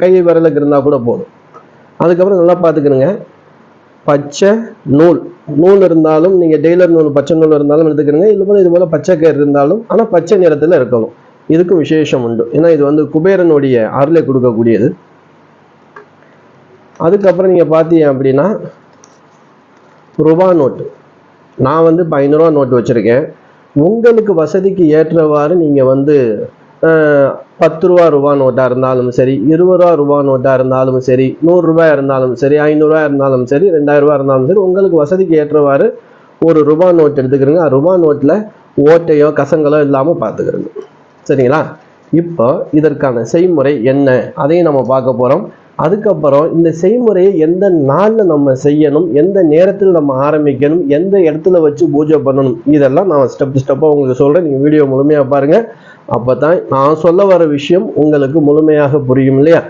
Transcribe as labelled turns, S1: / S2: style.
S1: கை விரலுக்கு இருந்தால் கூட போதும். அதுக்கப்புறம் நல்லா பார்த்துக்கணுங்க. பச்சை நூல். நூல் இருந்தாலும் நீங்கள் டெய்லர் நூல் பச்சை நூல் இருந்தாலும் எடுத்துக்கணுங்க. இல்லை போல் இது போல் பச்சை கயிறு இருந்தாலும் ஆனால் பச்சை நிறத்தில் இருக்கணும். இதுக்கும் விசேஷம் உண்டு. ஏன்னா இது வந்து குபேரனுடைய அருளை கொடுக்கக்கூடியது. அதுக்கப்புறம் நீங்கள் பார்த்தீங்க அப்படின்னா ரூபா நோட்டு. நான் வந்து இப்போ ஐநூறுரூவா நோட்டு வச்சுருக்கேன். உங்களுக்கு வசதிக்கு ஏற்றவாறு நீங்கள் வந்து பத்து ரூபா ரூபா நோட்டாக இருந்தாலும் சரி இருபது ரூபா ரூபா நோட்டாக இருந்தாலும் சரி நூறுரூபா இருந்தாலும் சரி ஐநூறுரூவா இருந்தாலும் சரி ரெண்டாயிரரூபா இருந்தாலும் சரி உங்களுக்கு வசதிக்கு ஏற்றவாறு ஒரு ரூபா நோட் எடுத்துக்கிறங்க. ரூபா நோட்டில் ஓட்டையோ கசங்களோ இல்லாமல் பார்த்துக்கிறங்க சரிங்களா? இப்போ இதற்கான செய்முறை என்ன? அதையும் நம்ம பார்க்க போகிறோம் அதுக்கப்புறம் இந்த செய்முறையை எந்த நாளில் நம்ம செய்யணும்? எந்த நேரத்தில் நம்ம ஆரம்பிக்கணும்? எந்த இடத்துல வச்சு பூஜை பண்ணணும்? இதெல்லாம் நான் ஸ்டெப் ஸ்டெப்பாக உங்களுக்கு சொல்கிறேன் நீங்கள் வீடியோ முழுமையாக பாருங்கள் அப்போ தான் நான் சொல்ல வர விஷயம் உங்களுக்கு முழுமையாக புரியும் இல்லையா?